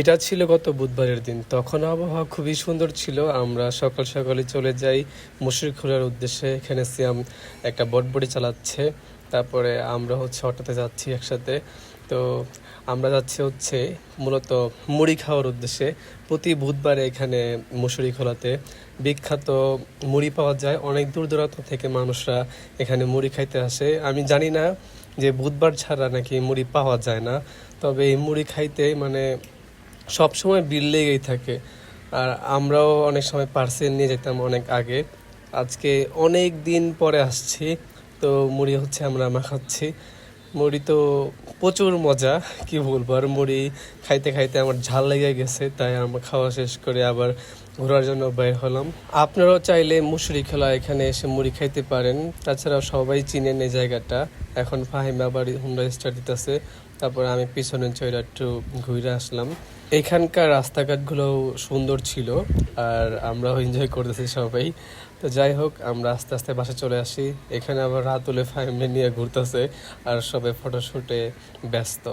এটা ছিল গত বুধবারের দিন। তখন আবহাওয়া খুবই সুন্দর ছিল। আমরা সকাল সকালে চলে যাই মুসুরি খোলার উদ্দেশ্যে। এখানে সিয়াম একটা বটবড়ি চালাচ্ছে। তারপরে আমরা হচ্ছে অটোতে যাচ্ছি একসাথে। তো আমরা যাচ্ছি হচ্ছে মূলত মুড়ি খাওয়ার উদ্দেশ্যে। প্রতি বুধবারে এখানে মুসুরি খোলাতে বিখ্যাত মুড়ি পাওয়া যায়। অনেক দূর দূরান্ত থেকে মানুষরা এখানে মুড়ি খাইতে আসে। আমি জানি না যে বুধবার ছাড়া নাকি মুড়ি পাওয়া যায় না। তবে এই মুড়ি খাইতে মানে সব সময় বিল লেগেই থাকে। আর আমরাও অনেক সময় পার্সেল নিয়ে যেতাম অনেক আগে। আজকে অনেক দিন পরে আসছি, তো মুড়ি হচ্ছে আমরা মাখাচ্ছি মুড়ি তো প্রচুর মজা, কি বলব? আর মুড়ি খাইতে খাইতে আমার ঝাল লেগে গেছে, তাই আমরা খাওয়া শেষ করে আবার ঘোরার জন্য বের হলাম। আপনারাও চাইলে মুসুরি খেলা এখানে এসে মুড়ি খাইতে পারেন। তাছাড়াও সবাই চিনেন এই জায়গাটা। এখন ফাহিম আবার হুন্ডা স্টার্ট দিতেছে। তারপর আমি পিছনে চইরা একটু ঘুরে আসলাম। এখানকার রাস্তাঘাটগুলো সুন্দর ছিল, আর আমরাও এনজয় করতেছি সবাই। তো যাই হোক, আমরা আস্তে আস্তে বাসা চলে আসি। এখানে আবার রাতুলে ফ্যামিলি নিয়ে ঘুরতেছে, আর সবাই ফটোশ্যুটে ব্যস্ত।